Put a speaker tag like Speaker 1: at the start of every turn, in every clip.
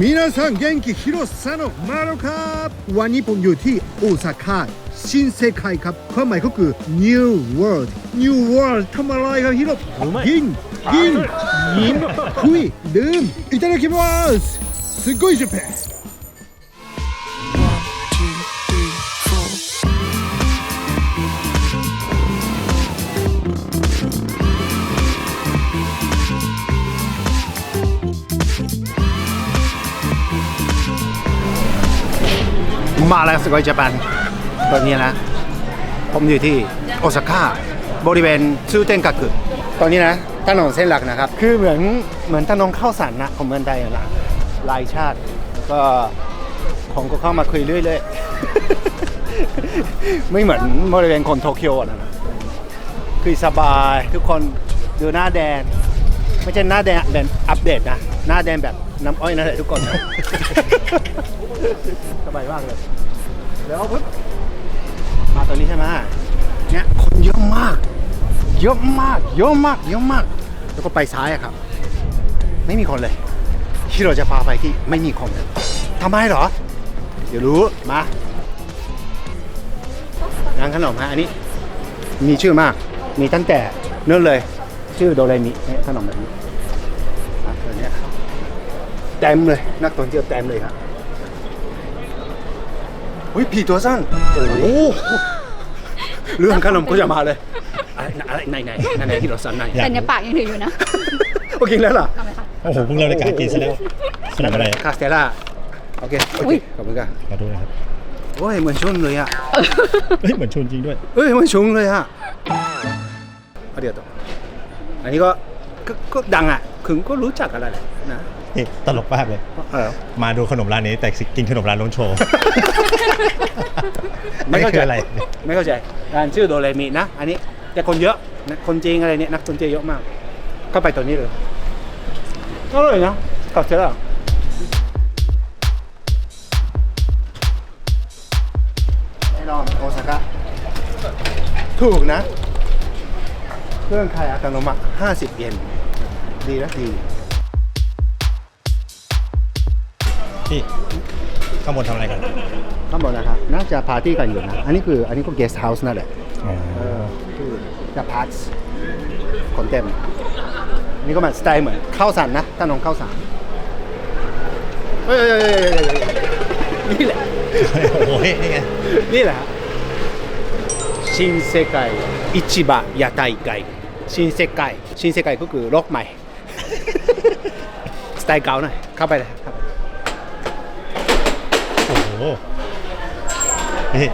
Speaker 1: 皆さん元気広さのมาแล้วครับวันนี้ผมอยู่ที่โอซาก้าชินเซไคครับความหมายก็คือ New World New World ทำอะไรครับฮิโร่ยิงยิงยิงคุยดื่มいただきますすっごいジャパン
Speaker 2: มาแล้วสกอยญี่ปุ่นตอนนี้นะ ผมอยู่ที่โอซาก้าบริเวณซูเทนกักุตอนนี้นะถนนเส้นหลักนะครับ คือเหมือนเหมือนถนนข้าวสารนะของเมืองไทยนะลายชาติก็ของก็เข้ามาคุยเรื่อยๆ ไม่เหมือนบริเวณคนโตเกียวนะคือสบายทุกคนดูหน้าแดงไม่ใช่หน้าแดงแบบอัปเดตนะ หน้าแดงแบบน้ำอ้อยนั่นแหละทุกคน สบายมากเลยแล้วปุ๊บมาตอนนี้ใช่ไหมเนี่ยคนเยอะมาก เยอะมาก เยอะมาก เยอะมาก แล้วก็ไปซ้ายอะครับ ไม่มีคนเลย ที่เราจะพาไปที่ไม่มีคนทำไมเหรอ เดี๋ยวรู้ มาร้านขนมฮะอันนี้ มีชื่อมาก มีตั้งแต่เนื่นเลย ชื่อโดเรมิเนี่ยขนมแบบนี้อะตัวเนี้ยเต็มเลยนักท่องเที่ยวเต็มเลยครับ เฮ้ยผีตัวสั้น โอ้โหเรื่องขนมก็จะมาเลยอะไรอะไรไหนไหนไหนไหนที่เราสั้นไหน
Speaker 3: แต่ในปากยังถืออยู่นะ
Speaker 2: โอเคแล้วเหรอ
Speaker 3: ทำไมคะ
Speaker 4: โอ้โหเพิ่งเริ่มรายการกินซะแล้วขนมอะไร
Speaker 2: คาสเตล่าโอเคโอ
Speaker 3: อุ๊
Speaker 2: เค
Speaker 3: ย
Speaker 2: ขอบคุณครับ
Speaker 4: ขอดูนะครับ
Speaker 2: โอ้ยเหมือนชุนเลยอะ
Speaker 4: เฮ้ยเหมือนชวนจริงด้วย
Speaker 2: เอ้ยเหมือนชุนเลยอะเอาเดี๋ยวต่ออันนี้ก็ก็ก็ดังอะคุณก็รู้จักอะไรแหละนะ
Speaker 4: นี่ตลกมากเลย
Speaker 2: เออ
Speaker 4: มาดูขนมร้านนี้แต่กินขนมร้านโน้นโชว์
Speaker 2: ไม่เข้าใจ
Speaker 4: คืออะไร
Speaker 2: ไม่เข้าใจร้านชื่อโดเรมินะ อันนี้แต่คนเยอะนะคนจีนอะไรเนี่ยนักท่องเที่ยวเยอะมาก ก็ไปตัวนี้เลยอร่อยนะคาสเตล่าแน่นอนโอซาก้าถูกนะ เครื่องขายอัตโนมัติ50 เยน ดีนะดี
Speaker 4: พี่ข้างบนทำอะไรกัน
Speaker 2: ข้างบนนะครับน่าจะปาร์ตี้กันอยู่นะ อันนี้คืออันนี้ก็เกสต์เฮาส์นั่นแหละ
Speaker 4: อ๋อ
Speaker 2: คือจะพาร์ทคนเต็มอันนี่ก็มันสไตล์เหมือนข้าวสารนะถนนข้าวสารเฮ้ยเฮ้ยเฮ้ยเฮ้ยเฮ้ยนี่แหละ
Speaker 4: โอ้โหนี่ไง
Speaker 2: นี่แหละฮะชินเซไกอิจิบะยาไตไกชินเซไกชินเซไกก็คือโลกใหม่ สไตล์เก่าหน่อยเข้าไปเลยเข้าไป
Speaker 4: โอ้โหนี่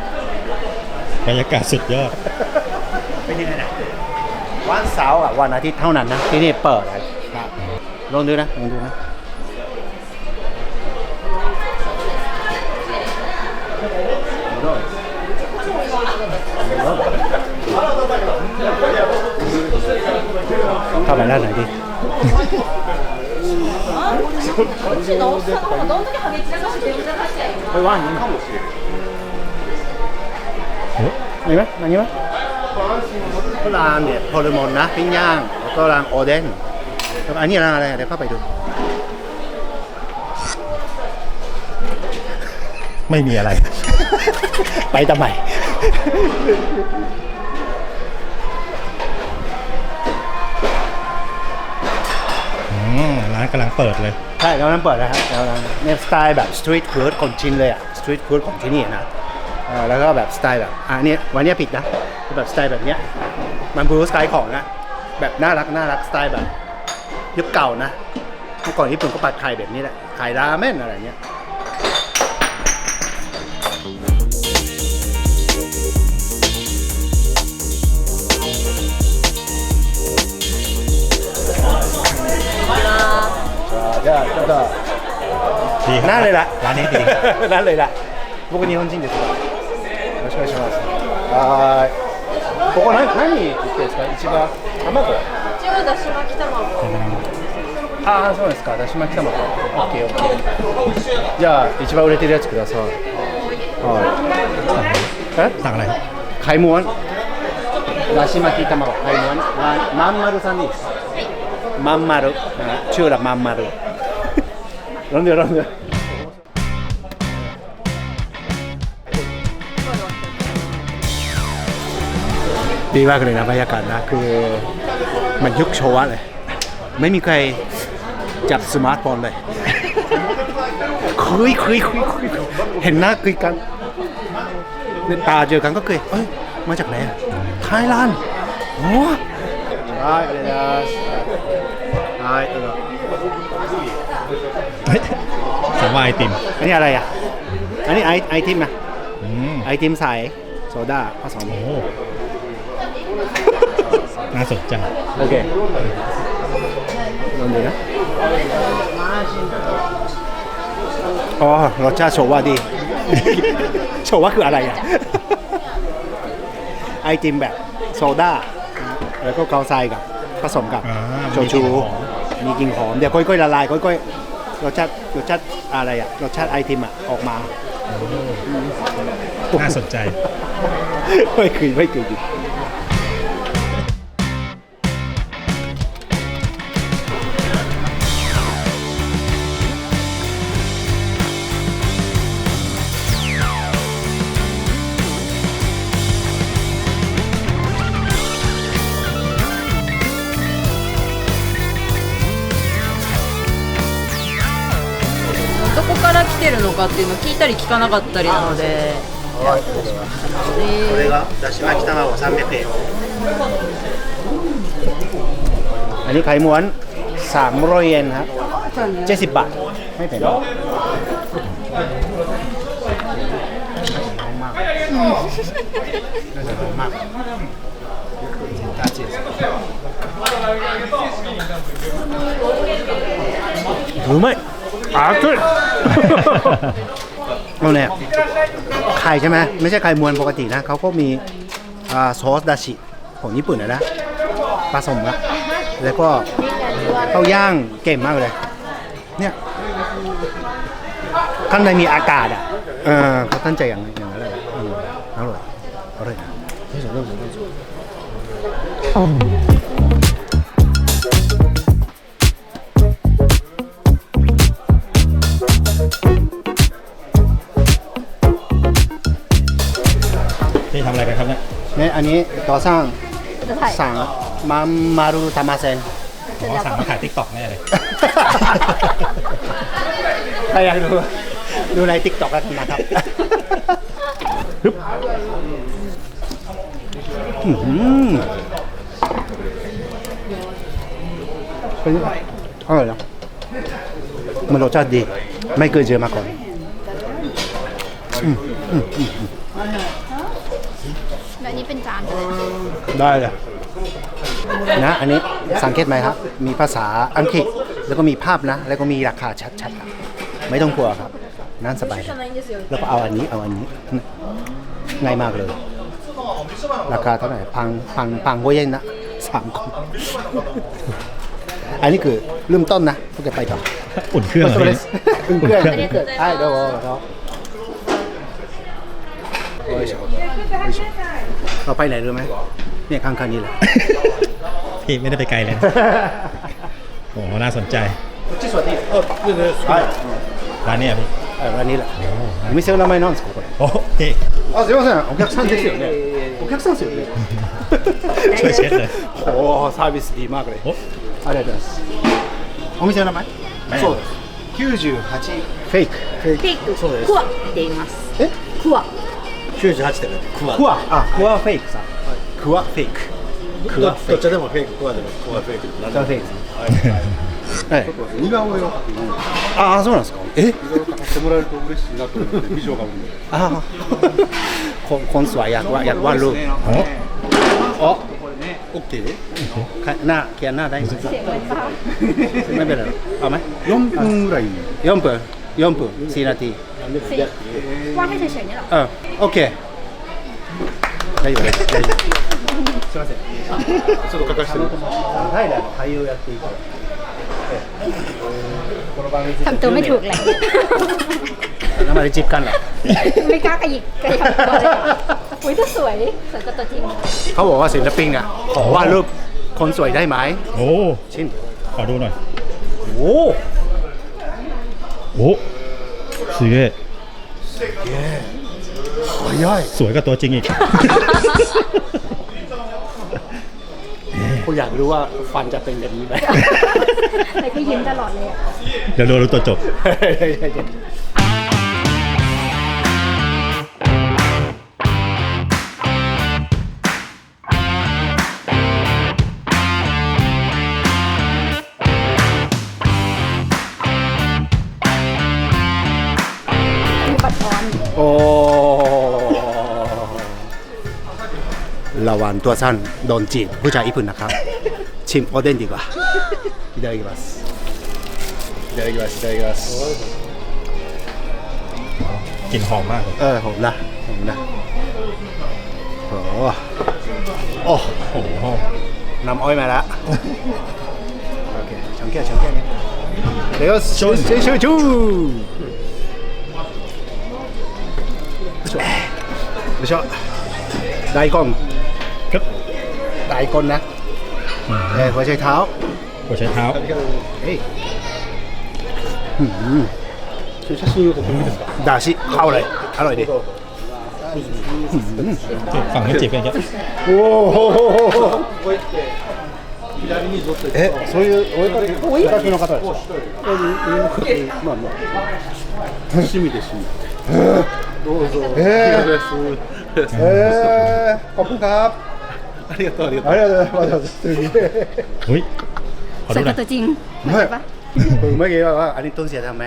Speaker 4: บรรยากาศสุดยอด
Speaker 2: เป็นยังไงนะวันเสาร์กับวันอาทิตย์เท่านั้นนะ ที่นี่เปิดครับลองดูนะลองดูนะเข้าไปด้านไหนดี ไปว่างอย่างนี้มีไหมอันนี้ไหมก็ร้านเนี่ยโพลมอนนะปิ้งย่างแล้วก็ร้านโอเดนแล้วอันนี้ร้านอะไรเดี๋ยวเข้าไปดู
Speaker 4: ไม่มีอะไร
Speaker 2: ไปทำไม
Speaker 4: อืมร้านกำลังเปิดเลย
Speaker 2: ใช่แล้วนั้นเปิดนะครับแล้วนั้นในี่สไตล์แบบสตรีทฟู้ดของจีนเลยอะสตรีทฟู้ดของที่นี่นะแล้วก็แบบสไตล์แบบอะอันเนี้ยวันนี้ยผิดนะแบบสไตล์แบบเนี้ยมันบูสไตล์ของนะแบบน่ารักน่ารักสไตล์แบบยุคเก่านะเมื่อก่อนญี่ปุ่นก็ปัดไข่แบบนี้แหละไข่ราเม่นอะไรเงี้ย じゃあちょっと。何何 僕日本人です。がよろしくお願いします。はい。ここ何何言ってですか？一番卵？
Speaker 3: 一応だし巻き卵。
Speaker 2: ああそうですか。だし巻き卵。OKOK じゃあ一番売れてるやつください。はい。え？
Speaker 4: สั่งいะไだ
Speaker 2: し巻き卵。ไข่まんまるさんですまんまるชื่อまんまる ร้อนเดือดร้อนเดือดดีมากเลยนะบรรยากาศนะ คือมันยุคโชวะเลย ไม่มีใครจับสมาร์ทโฟนเลย คุยคุยคุยคุยเห็นหน้าคุยกันเนี่ยตาเจอกันก็เคยเอ้ย มาจากไหนอะไทยแลนด์โอ้はい、ありがとうございます。はい、どうぞ。
Speaker 4: เฮ้ยสามวาไอติม
Speaker 2: อันนี้อะไรอะ อันนี้ไอไอติมนะ
Speaker 4: อืม
Speaker 2: ไอติมใส่โซดาผสม
Speaker 4: โอ้ น่าสนใจ
Speaker 2: โอเคลองดูนะอ๋อรสชาติโชวาดี โชวาคืออะไรอะ ไอติมแบบโซดา แล้วก็เกาไซกับ ผสมกับ
Speaker 4: อ่า
Speaker 2: โช
Speaker 4: มีกลิ่
Speaker 2: ชู
Speaker 4: นหอม
Speaker 2: มีกลิ่นหอม เดี๋ยวค่อยๆละลายค่อยๆ รสชาติรสชาติอะไรอะรสชาติไอติมอะออกมา
Speaker 4: น่าสนใจ
Speaker 2: ไม่คือไม่คือ
Speaker 3: どこから来てるのかっていうのを聞いたり聞かなかったりなので
Speaker 2: これがだし巻き卵300円อันนี้ไข่ม้วน300เยนครับ70บาท ไม่แพงหรอกมากมากうまい อาขึ้นเราเนี่ยไข่ใช่ไหมไม่ใช่ไข่มวนปกตินะเขาก็มีซอสดาชิของญี่ปุ่นนะนะผสมนะแล้วก็ข้าวย่างเก่งมากเลย เนี่ยข้างในมีอากาศอะเออเขาตั้งใจอย่างอย่างนั้นเลยอร่อยอร่อยนะ
Speaker 4: ที่สุดที่สุดที่สุด เนี่ย
Speaker 2: เนี่ยอันนี้ต่อสร้าง
Speaker 3: はい
Speaker 2: สั่งมามารูทามาเซน
Speaker 4: อ๋อสั่งมาขายติ๊กต็อกแน่เลย
Speaker 2: ใครอยากดูดูในติ๊กต็อกกันนะครับฮึบอื้อหือเป็นยังไงอร่อยนะมันรสชาติดี ไม่เคยเจอมาก่อนอืมอืมอืม
Speaker 3: อันนี้ เป็นจาน
Speaker 2: ได้เลยนะอันนี้สังเกตไหมครับ มีภาษาอังกฤษแล้วก็มีภาพนะ แล้วก็มีราคาชัดๆไม่ต้องกลัวครับนั่นสบายแล้วก็เอาอันนี้เอาอันนี้ง่ายมากเลย ราคาเท่าไหร่พังพังพังโวเยนนะสามคนอันนี้คือเริ่มต้นนะพวกแกไปต่อ
Speaker 4: อุ่นเครื่องเอุ่
Speaker 2: น
Speaker 4: เค
Speaker 2: รื่องอุ่นเครื่องไอ้เดี๋ยวรอครับ เราไปไหนรู้ไหมเนี่ยข้างๆนี้แหละ
Speaker 4: พี่ไม่ได้ไปไกลเลย โอ้โหน่าสนใจ
Speaker 2: こっち座っていいですかはい。
Speaker 4: ร้านเนี้ยพี่
Speaker 2: はい、これにだ。お店の名前なんですかこれ。
Speaker 4: โอ้พี่
Speaker 2: あ、すいません。お客さんですよね。お客さんですよね。
Speaker 4: ช่วยเช็ดเลย
Speaker 2: おお、サービスดีมากเลย
Speaker 4: โอ้
Speaker 2: ありがとうございます。お店の名前
Speaker 4: 前
Speaker 2: そうです。98フェイク。フェイ
Speaker 3: フェイク
Speaker 2: そうです
Speaker 3: クワって言います
Speaker 2: え
Speaker 3: クワ
Speaker 5: 98点だって。クワ
Speaker 2: クワあクワフェイクさん、クワフェイク。クワフェイク。
Speaker 5: っちでもフェイククワでも。クワフェイク。でも
Speaker 2: クワフェイク。さんはい。はい、似顔絵を。描くああそうなんですか。え？
Speaker 5: 似顔絵描てもらえると嬉しいなと思って。美女があ
Speaker 2: あコンコンスはやわ
Speaker 4: やわ
Speaker 2: るあ
Speaker 5: オッケー。
Speaker 2: でหน้าเขียน分ぐらい。
Speaker 5: 4分。4分。
Speaker 2: 4分4分4分 สิ
Speaker 3: วาดให้เฉยๆเนี่ยหรอ
Speaker 2: เออโอเคได้อยู่ได้อยู่ได้อยู่すみません。
Speaker 5: ちょっとおかかしてる。
Speaker 2: タイラーの俳優をやっていて、この番組
Speaker 3: ทำตัวไม่ถูกเลย
Speaker 2: แล้วมาได้จิบกันเหรอ
Speaker 3: ไม่กล้ากระหยิกกระหยิกตัวเลยอุ้ยตัวสวยสวยกว่าตัวจริง
Speaker 2: เขาบอกว่าศิลปินอะขอวาดรูปคนสวยได้ไหม
Speaker 4: โอ้
Speaker 2: ชิน
Speaker 4: ขอดูหน่อย
Speaker 2: โอ้
Speaker 4: โห すげえ
Speaker 2: 早い
Speaker 4: สวยกว่าตัวจริงอีก
Speaker 2: ผมอยากรู้ว่าฟันจะเป็นแบบนี้ไหม
Speaker 6: แต่ก็ยิ้มตลอดเลยอะ
Speaker 4: เดี๋ยวดูรู้ตัวจบ
Speaker 6: มี ระ
Speaker 2: วังตัวสั้นโดนจีบผู้ชายญี่ปุ่นนะครับ ชิมโอเด้นดีกว่าいただきますいただきますいただきます
Speaker 4: กลิ่นหอมมากเลย
Speaker 2: เออผมนะผมนะโอ้โอ้
Speaker 4: โอ้โห
Speaker 2: น้ำอ้อยมาแล้วโอเคช่างแก้วช่างแก้วเนี่ยเดี๋ยวชูชูชูชูไม่ชอบ大根
Speaker 4: ครับ
Speaker 2: 大根นะเออหัวใจเท้า
Speaker 4: หัวใช้เท้า
Speaker 2: เฮ้ย写真を撮ってもいいですかだしเข้าเลยอร่อยดิ
Speaker 4: ฝั่งนี้จีบกันเยอะ
Speaker 2: おおえ、そういうお絵描きお絵描きの方ですかまあまあ
Speaker 5: 趣味です。どうぞ。
Speaker 2: えーえー、ขอบคุณครับ
Speaker 5: ありがとうありがとう。
Speaker 2: ありがとうございますすげえ
Speaker 4: เฮ้ยขอ
Speaker 6: สว
Speaker 4: ดู
Speaker 6: ย
Speaker 4: ห
Speaker 6: ก
Speaker 4: น่อ
Speaker 6: ว่าย ตัวจริง
Speaker 2: เฮ้ยผมเมื่อกี้ว่าอันนี้ต้นเสียทำไหม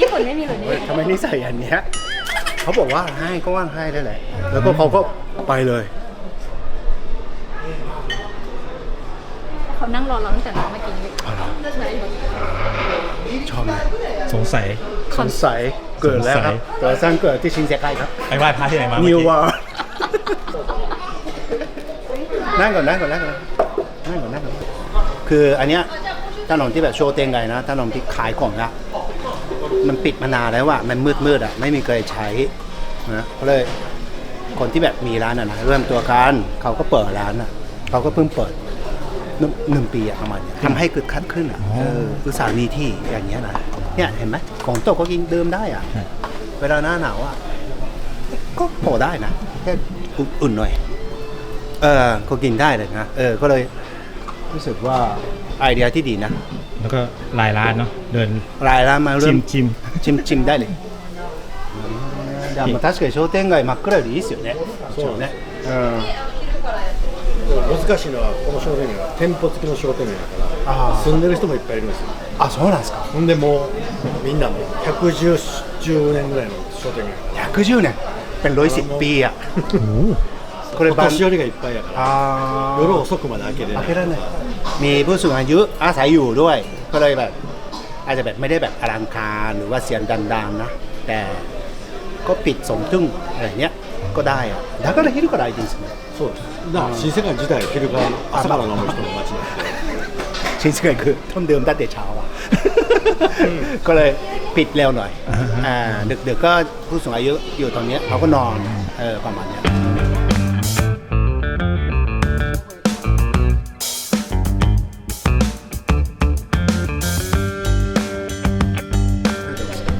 Speaker 6: ญี่ปุ่นไม่มีแบบนี้
Speaker 2: ทำไมนี่ใส่อันเนี้ยเขาบอกว่าให้ก็ว่างให้ได้แหละ แล้วก็เขาก็ไปเลย
Speaker 6: เขานั่งรอเราตั้งแต่น้องมากินเลย
Speaker 2: ชอบไหม
Speaker 4: สงสัย
Speaker 2: สงสัยเกิดแล้วครับเกิดสร้างเกิดที่ชินเซไกครับ
Speaker 4: ไปไหว้พระที่ไหนมา
Speaker 2: นิว
Speaker 4: เมื่อกี้
Speaker 2: วาร์ นั่งก่อนนั่งก่อนนั่งก่อนนั่งก่อนนั่งก่อนคืออันเนี้ยถนนที่แบบโชว์เตงไงนะถนนที่ขายของอะมันปิดมานานแล้วอะมันมืดมืดๆอะไม่มีใครใช้นะก็เลยคนที่แบบมีร้านอะนะเริ่มตัวกันเขาก็เปิดร้านอะเขาก็เพิ่งเปิดหนึ่งหนึ่งปีอะประมาณเนี้ยทำให้คึกคักขึ้นอะเออคือสามีที่อย่างเงี้ยนะเนี่ยเห็นไหมของโต๊ะก็กินเดิมได้อะเวลาหน้าหนาวอะก็พอได้นะแค่อุ่นๆหน่อย เออก็กินได้เลยนะ เออ ก็เลยรู้สึกว่าไอเดียที่ดีนะ
Speaker 4: แล้วก็ลายร้านเนาะเดิน
Speaker 2: รายร้านมาเริ่
Speaker 4: ชิ
Speaker 2: ม
Speaker 4: มชิม
Speaker 2: ชิมชิมได้เลยでも確かに商店街真っ暗よりいいですよね。そうね。うん。
Speaker 7: 難しいのはこの商店街は店舗付きの商店街だか
Speaker 2: あ
Speaker 7: ら住んでる人もいっぱいいるんですよ
Speaker 2: あ、そうなんですか。
Speaker 7: ほんでもうみんなもう110年ぐらいの商店街だか
Speaker 2: 110年。เป็นร้อยสิบปีอ่ะ これ
Speaker 7: らお年寄りがいっぱいやから
Speaker 2: あ
Speaker 7: 夜遅くまで開けれない
Speaker 2: 開けられないมีผู้สูงอายุอาศัยอยู่ด้วย ก็เลยแบบ อาจจะแบบไม่ได้แบบอลังการหรือว่าเสียงดังๆนะ แต่ก็ปิดสมทุ่งอะไรเงี้ย ก็ได้อะだから昼から開いてるんですね
Speaker 7: そうですだから新世界自体昼から朝から飲む人の街なんで
Speaker 2: ชิ้นส่วนคือต้นเดิมตั้งแต่เช้าอ่ะ ก็เลยปิดเร็วหน่อย อ่า ดึกๆก็ผู้สูงอายุอยู่ตรงเนี้ยเขาก็นอน เออ ประมาณเนี้ย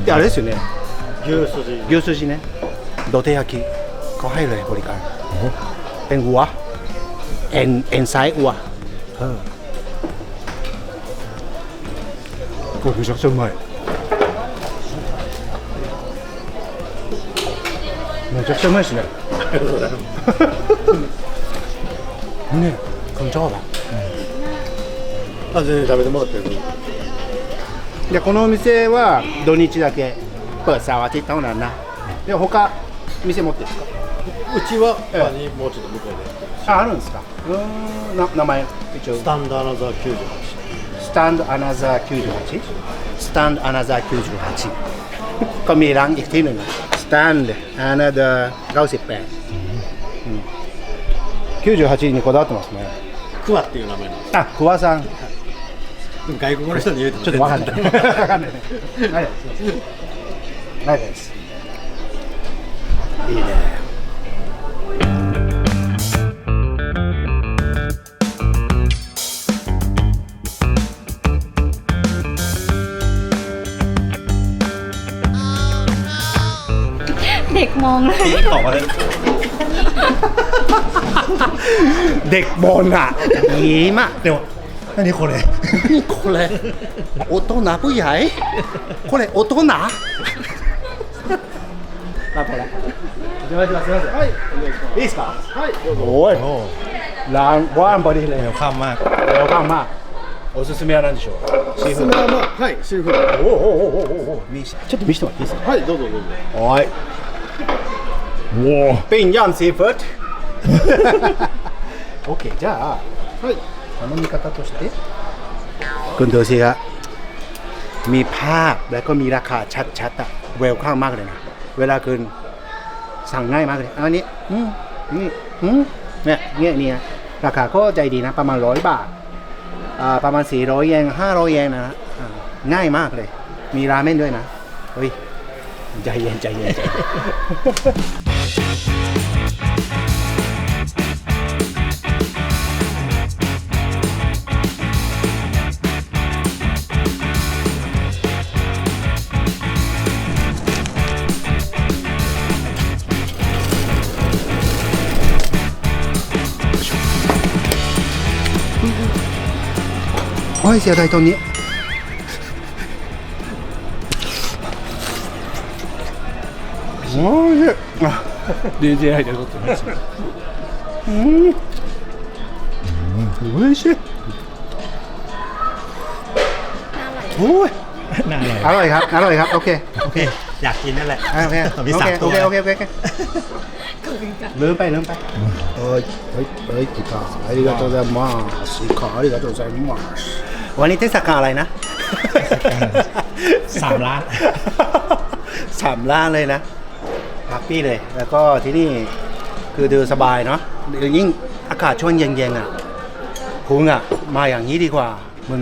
Speaker 2: であれですよね
Speaker 7: 牛すじ
Speaker 2: 牛すじね土手焼きเขาให้เลยบริการเป็นวัวเอ็นเอ็นไซส์วัวเออโอ้めちゃくちゃうまいめちゃくちゃうまいですねねこんにちは
Speaker 7: あ全然食べてもらってる
Speaker 2: でこのお店は土日だけเปิดเสาร์อาทิตย์เท่านั้นนะで他店持ってるんですか
Speaker 7: うちは他にもうちょっと向こうでやってる
Speaker 2: ああるんですかうーんな名前一応
Speaker 7: スタンドアナザー98
Speaker 2: スタンドアナザー98スタンドアナザー98 ก็มีร้านอีกที่หนึ่งสแตนด์アナザー98อืม98にこだわってますね
Speaker 7: クワっていう名前なんで
Speaker 2: あクワさん
Speaker 7: 外国の人に言うと
Speaker 2: ちょっとわかんない。わかんない。ないです。ないです。いいね。
Speaker 6: デッモンม
Speaker 4: องเモย
Speaker 2: ตモンมา
Speaker 4: เล
Speaker 2: 何これ？何これ？大人ぶやいこれ大人？あこれ。お願いします。はい。お願いしますいいですか？はい。
Speaker 4: ど
Speaker 2: うぞおいランワンンおすすめは何でしょう？シーフード。
Speaker 7: はいシーフード。
Speaker 2: おおおおおおちょっと見せてもらっていいですか？
Speaker 7: はいどうぞどうぞ。
Speaker 2: はい。おお。ペンヤンシーフードじゃあ。
Speaker 7: はい。
Speaker 2: 頼み方としてคุณดูสิครับมีภาพแล้วก็มีราคาชัดๆอะเวลข้างมากเลยนะ เวลาคุณสั่งง่ายมากเลยอันนี้อืมนี่อืมเนี่ยเนี่ยเนี่ยราคาก็ใจดีนะ ประมาณร้อยบาทอ่าประมาณ 400 เยน500 เยนนะอ่าง่ายมากเลย มีราเมนด้วยนะ เฮ้ย ใจเย็นใจเย็นใจเย็น เสียดายตรงนี้ โอ้ยอ่ะ DJI で撮ってますうんおいしいโอ้ย
Speaker 4: น่าอร่อย
Speaker 2: อร่อยครับ อร่อยครับ โอเค
Speaker 4: โอเค อยากกินนั่นแหละ
Speaker 2: โอเค
Speaker 4: มีสามตัว
Speaker 2: โอเคโอเคโอเคโอเคลืมไปลืมไปเอ้ยเฮ้ยเฮ้ยอิคาありがとうございますอิคาありがとうございます วันนี้เทศกาลอะไรนะ
Speaker 4: สามล้าน
Speaker 2: สามล้านเลยนะแฮปปี้เลย แล้วก็ที่นี่คือดูสบายเนาะยิ่งอากาศช่วงเย็นๆอ่ะคุณอ่ะ มาอย่างนี้ดีกว่า มัน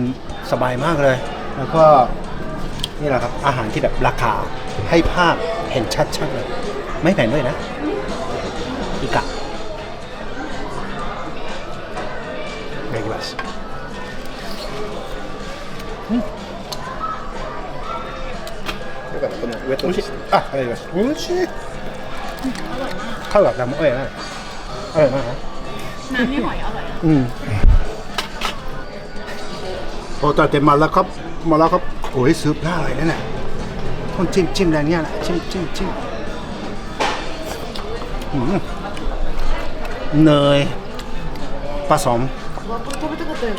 Speaker 2: สบายมากเลย แล้วก็นี่แหละครับ อาหารที่แบบราคาให้ภาพเห็นชัดๆเลย ไม่แพงด้วยนะ อีกะいただきます よかったこのウェット美味しいあ、ありがとうございます美味しいข้าวกับน้ำอ้อยนะอร่อยมากนะ
Speaker 6: น้ำไม่หอยอร่อยอะ
Speaker 2: อืมพอตัดเต็มมาแล้วครับ มาแล้วครับ โอ้ยซุปน่าอร่อยนั่นแหละคนจิ้มจิ้มอะไรเนี่ยนะจิ้มจิ้มจิ้มอืมเนยผสม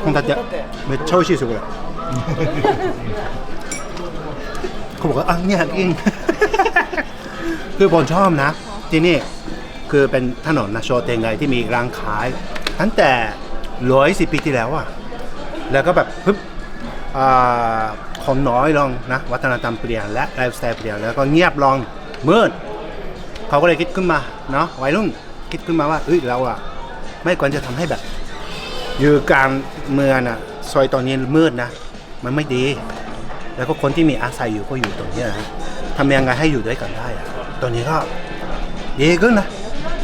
Speaker 2: คนตัดเนี่ยめっちゃ美味しいですよこれ เขาบอกว่าอะเนี่ยกิน คือผมชอบนะ ที่นี่คือเป็นถนนนะโชเตงไงที่มีร้านขาย ตั้งแต่ร้อยสิบปีที่แล้วอะแล้วก็แบบปึ๊บอ่าคนน้อยลงนะ วัฒนธรรมเปลี่ยนและไลฟ์สไตล์เปลี่ยนแล้วก็เงียบลงมืดเขาก็เลยคิดขึ้นมาเนาะวัยรุ่นคิดขึ้นมาว่าเอ้ยเราอะไม่ควรจะทำให้แบบ อยู่กลางเมืองอะซอยตอนนี้มืดนะ มันไม่ดี แล้วก็คนที่มีอาศัยอยู่ก็อยู่ตรงเนี้ยนะทำยังไงให้อยู่ด้วยกันได้อะตอนนี้ก็ดีขึ้นนะ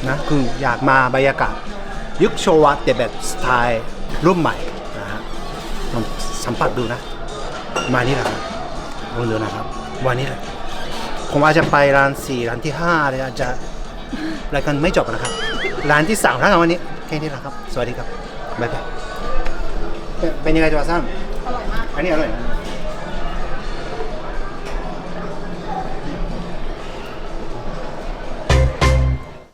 Speaker 2: นะคืออยากมาบรรยากาศยุคโชวะแต่แบบสไตล์รุ่นใหม่นะฮะลองสัมผัสดูนะ มานี่แหละครับลองดูนะครับ วันนี้แหละผมอาจจะไปร้านสี่ร้านที่ห้าเลยอาจจะรายการไม่จบนะครับ ร้านที่สามร้านของวันนี้แค่นี้แหละครับ สวัสดีครับบ๊ายบายเป็นเป็นยังไงตัวซ้ำอร่อยมากอันนี้อร่อยนะ